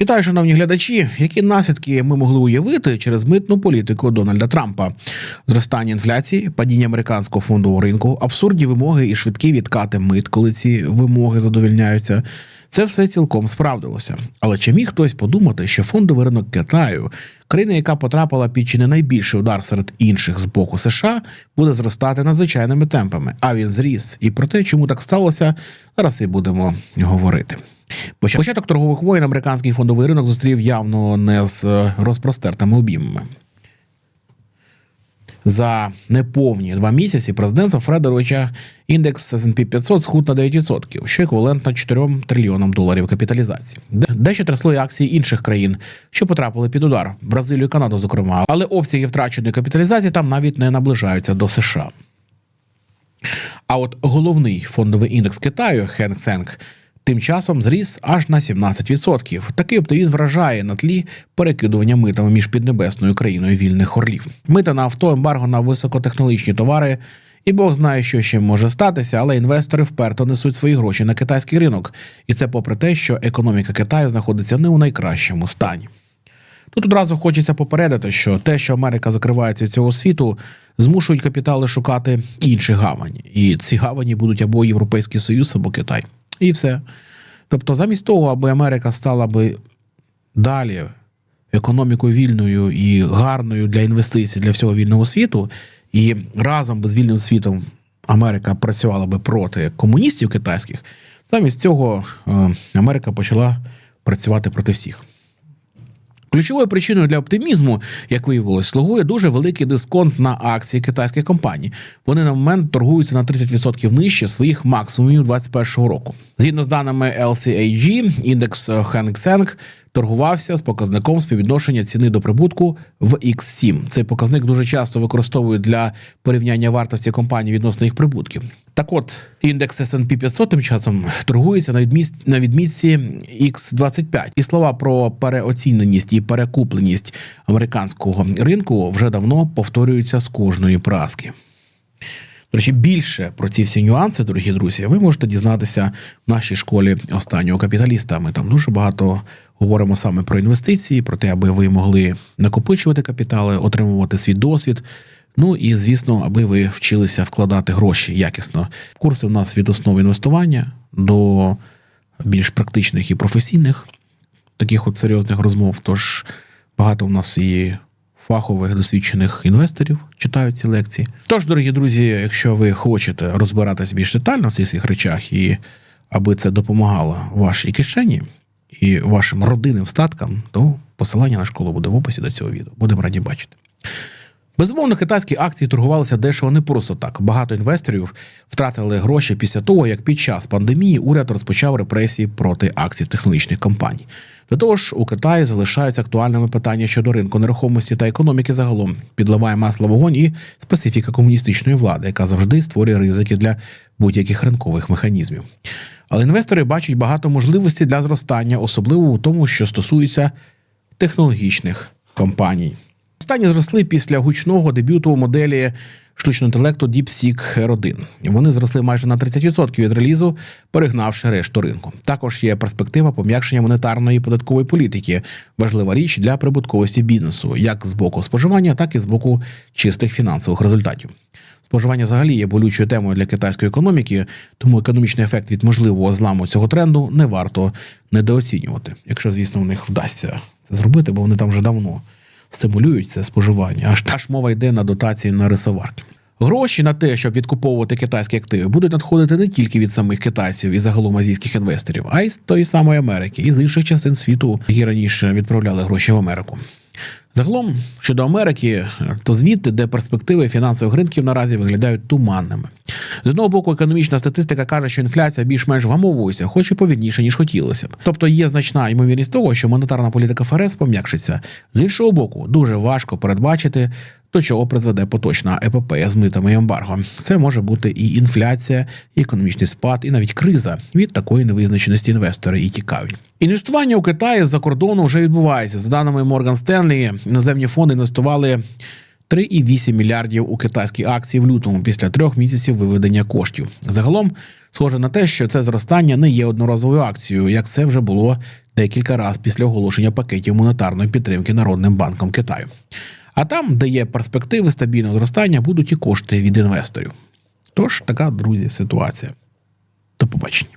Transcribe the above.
Вітаю, шановні глядачі. Які наслідки ми могли уявити через митну політику Дональда Трампа? Зростання інфляції, падіння американського фондового ринку, абсурдні вимоги і швидкі відкати мит, коли ці вимоги задовільняються. Це все цілком справдилося. Але чи міг хтось подумати, що фондовий ринок Китаю, країна, яка потрапила під чи не найбільший удар серед інших з боку США, буде зростати надзвичайними темпами? А він зріс. І про те, чому так сталося, зараз і будемо говорити. Почат- Початок торгових воєн американський фондовий ринок зустрів явно не з е, розпростертими обіймами. За неповні два місяці президентства Фредеровича індекс S&P 500 схуд на 9%, що еквівалентно 4 трильйонам доларів капіталізації. Де- Дещо трясло і акції інших країн, що потрапили під удар Бразилію, і Канаду, зокрема, але обсяги втраченої капіталізації там навіть не наближаються до США. А от головний фондовий індекс Китаю Хенг Сенг тим часом зріс аж на 17%. Такий оптимізм вражає на тлі перекидування митами між піднебесною країною вільних орлів. Мита на авто, ембарго на високотехнологічні товари. І Бог знає, що ще може статися, але інвестори вперто несуть свої гроші на китайський ринок, і це попри те, що економіка Китаю знаходиться не у найкращому стані. Тут одразу хочеться попередити, що те, що Америка закривається від цього світу, змушують капітали шукати інші гавані. І ці гавані будуть або Європейський Союз, або Китай. І все. Тобто, замість того, аби Америка стала би далі економікою вільною і гарною для інвестицій для всього вільного світу, і разом би з вільним світом Америка працювала би проти комуністів китайських, замість цього е, Америка почала працювати проти всіх. Ключовою причиною для оптимізму, як виявилось, слугує дуже великий дисконт на акції китайських компаній. Вони на момент торгуються на 30% нижче своїх максимумів 2021 року. Згідно з даними LCAG, індекс Hang Seng торгувався з показником співвідношення ціни до прибутку в X7. Цей показник дуже часто використовують для порівняння вартості компаній відносно їх прибутків. Так от, індекс S&P 500 тим часом торгується на відмітці, на відмітці X25. І слова про переоціненість і перекупленість американського ринку вже давно повторюються з кожної праски. Речі, більше про ці всі нюанси, дорогі друзі, ви можете дізнатися в нашій школі останнього капіталіста. Ми там дуже багато говоримо саме про інвестиції, про те, аби ви могли накопичувати капітали, отримувати свій досвід. Ну і звісно, аби ви вчилися вкладати гроші якісно. Курси у нас від основи інвестування до більш практичних і професійних таких от серйозних розмов. Тож багато у нас і фахових досвідчених інвесторів читають ці лекції. Тож, дорогі друзі, якщо ви хочете розбиратись більш детально в цих всіх речах, і аби це допомагало вашій кишені і вашим родинним статкам, то посилання на школу буде в описі до цього відео. Будемо раді бачити. Безумовно, китайські акції торгувалися дешево не просто так. Багато інвесторів втратили гроші після того, як під час пандемії уряд розпочав репресії проти акцій технологічних компаній. До того ж, у Китаї залишаються актуальними питання щодо ринку нерухомості та економіки загалом. Підливає масло вогонь і специфіка комуністичної влади, яка завжди створює ризики для будь-яких ринкових механізмів. Але інвестори бачать багато можливостей для зростання, особливо у тому, що стосується технологічних компаній. Останні зросли після гучного дебюту моделі штучного інтелекту DeepSeek R1. І Вони зросли майже на 30% від релізу, перегнавши решту ринку. Також є перспектива пом'якшення монетарної і податкової політики, важлива річ для прибутковості бізнесу, як з боку споживання, так і з боку чистих фінансових результатів. Споживання взагалі є болючою темою для китайської економіки, тому економічний ефект від можливого зламу цього тренду не варто недооцінювати, якщо, звісно, у них вдасться це зробити, бо вони там вже давно стимулюють це споживання. Аж аж мова йде на дотації на рисоварки. Гроші на те, щоб відкуповувати китайські активи, будуть надходити не тільки від самих китайців і загалом азійських інвесторів, а й з тої самої Америки і з інших частин світу, які раніше відправляли гроші в Америку. Загалом щодо Америки, то звідти, де перспективи фінансових ринків наразі виглядають туманними. З одного боку, економічна статистика каже, що інфляція більш-менш вгамовується, хоч і повільніше, ніж хотілося б. Тобто є значна ймовірність того, що монетарна політика ФРС пом'якшиться. З іншого боку, дуже важко передбачити, до чого призведе поточна епопея з митами ембарго. Це може бути і інфляція, і економічний спад, і навіть криза. Від такої невизначеності інвестори і тікають. Інвестування у Китаї з-за кордону вже відбувається. За даними Morgan Stanley, іноземні фонди інвестували 3,8 мільярдів у китайські акції в лютому після трьох місяців виведення коштів. Загалом, схоже на те, що це зростання не є одноразовою акцією, як це вже було декілька разів після оголошення пакетів монетарної підтримки Народним банком Китаю. А там, де є перспективи стабільного зростання, будуть і кошти від інвесторів. Тож така, друзі, ситуація. До побачення.